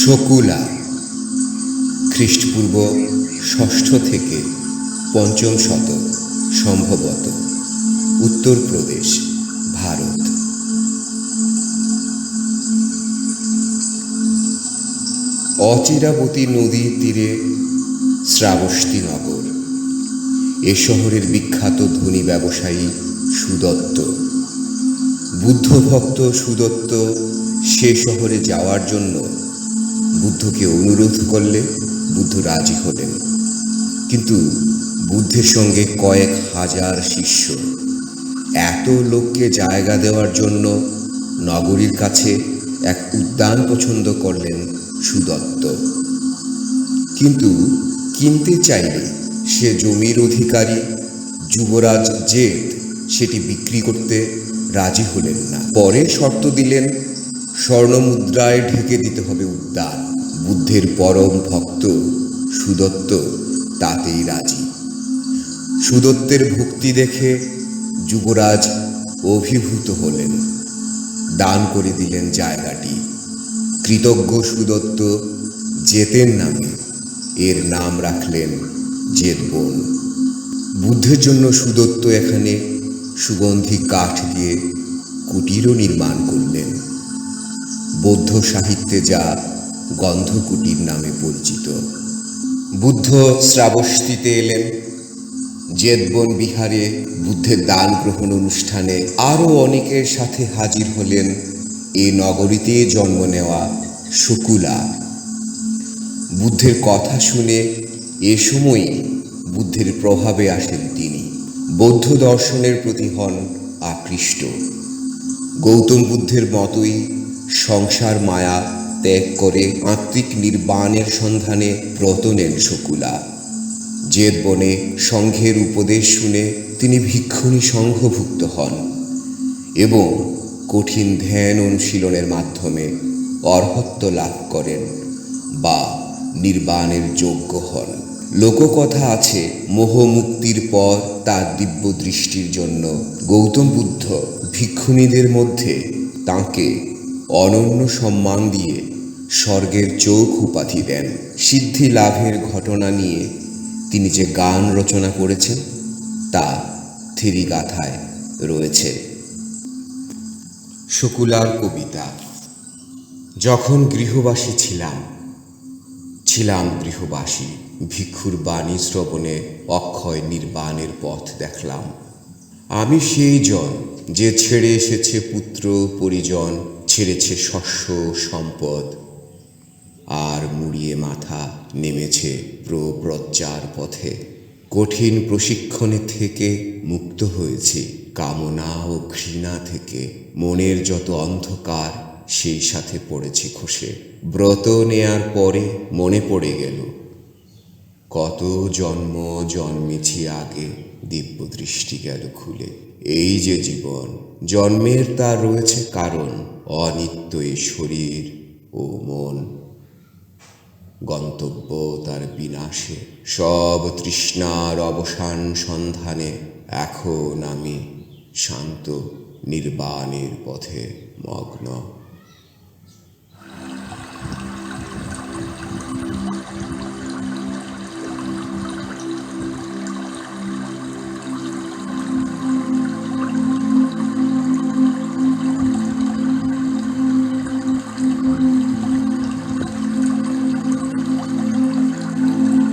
শকুলা, খ্রিস্টপূর্ব ষষ্ঠ থেকে পঞ্চম শতক সম্ভবত উত্তরপ্রদেশ ভারত। অচিরাবতী নদীর তীরে শ্রাবস্তী নগর, এ শহরের বিখ্যাত ধনী ব্যবসায়ী সুদত্ত। বুদ্ধভক্ত সুদত্ত সে শহরে যাওয়ার জন্য বুদ্ধকে অনুরোধ করলে বুদ্ধ রাজি হলেন। কিন্তু বুদ্ধের সঙ্গে কয়েক হাজার শিষ্য। এত লোককে জায়গা দেওয়ার জন্য নগরীর কাছে এক উদ্যান পছন্দ করলেন সুদত্ত। কিন্তু কিনতে চাইলে সে জমির অধিকারী যুবরাজ জেদ সেটি বিক্রি করতে রাজি হলেন না। পরে শর্ত দিলেন স্বর্ণমুদ্রায় ঢেকে দিতে হবে উদ্যান। বুদ্ধের পরম ভক্ত সুদত্ত তাতেই রাজি। সুদত্তের ভক্তি দেখে যুবরাজ অভিভূত হলেন। দান করে দিলেন জায়গাটি। কৃতজ্ঞ সুদত্ত জেতের নামে। এর নাম রাখলেন জেতবন। বুদ্ধের জন্য সুদত্ত এখানে সুগন্ধি কাঠ দিয়ে কুটিরও নির্মাণ করলেন। বৌদ্ধ সাহিত্যে যা গন্ধকুটির নামে পরিচিত। বুদ্ধ শ্রাবস্তিতে এলেন। জেদবন বিহারে বুদ্ধের দান গ্রহণ অনুষ্ঠানে আরও অনেকের সাথে হাজির হলেন। এ নগরীতে জন্ম নেওয়া শুকুলা। বুদ্ধের কথা শুনে এ সময়ই বুদ্ধের প্রভাবে আসেন তিনি। বৌদ্ধ দর্শনের প্রতি হন আকৃষ্ট। গৌতম বুদ্ধের মতোই সংসার মায়া ত্যাগ করে আত্মিক নির্বাণের সন্ধানে ব্রত নেন শকুলা। জেদ বনে সংঘের উপদেশ শুনে তিনি ভিক্ষুণী সংঘভুক্ত হন এবং কঠিন ধ্যান অনুশীলনের মাধ্যমে অর্হত্ব লাভ করেন বা নির্বাণের যোগ্য হন। লোককথা আছে, মোহ মুক্তির পর তার দিব্য দৃষ্টির জন্য গৌতম বুদ্ধ ভিক্ষুণীদের মধ্যে তাঁকে অনন্য সম্মান দিয়ে স্বর্গের চোখ উপাধি দেন। সিদ্ধি লাভের ঘটনা নিয়ে তিনি যে গান রচনা করেছেন, তা থিরিগাথায় রয়েছে। শকুলার কবিতা, যখন গৃহবাসী ছিলাম ছিলাম গৃহবাসী। ভিক্ষুর বাণী শ্রবণে অক্ষয় নির্বাণের পথ দেখলাম। আমি সেই জন যে ছেড়ে এসেছে পুত্র, পরিজন ছেড়েছে শস্য সম্পদ। আর মুড়িয়ে মাথা নেমেছে প্রব্রজ্জার পথে। কঠিন প্রশিক্ষণে থেকে মুক্ত হয়েছে, কামনা ও ঘৃণা থেকে। মনের যত অন্ধকার, সেই সাথে পড়েছে খসে। ব্রত নেয়ার পরে মনে পড়ে গেল, কত জন্ম জন্মেছি আগে দিব্য দৃষ্টি গেল খুলে। এই যে জীবন জন্মের তার রয়েছে কারণ অনিত্য এই শরীর ও মন। গন্তব্য তার বিনাশে। সব তৃষ্ণার অবসান সন্ধানে। এখন আমি শান্ত নির্বাণের পথে মগ্ন।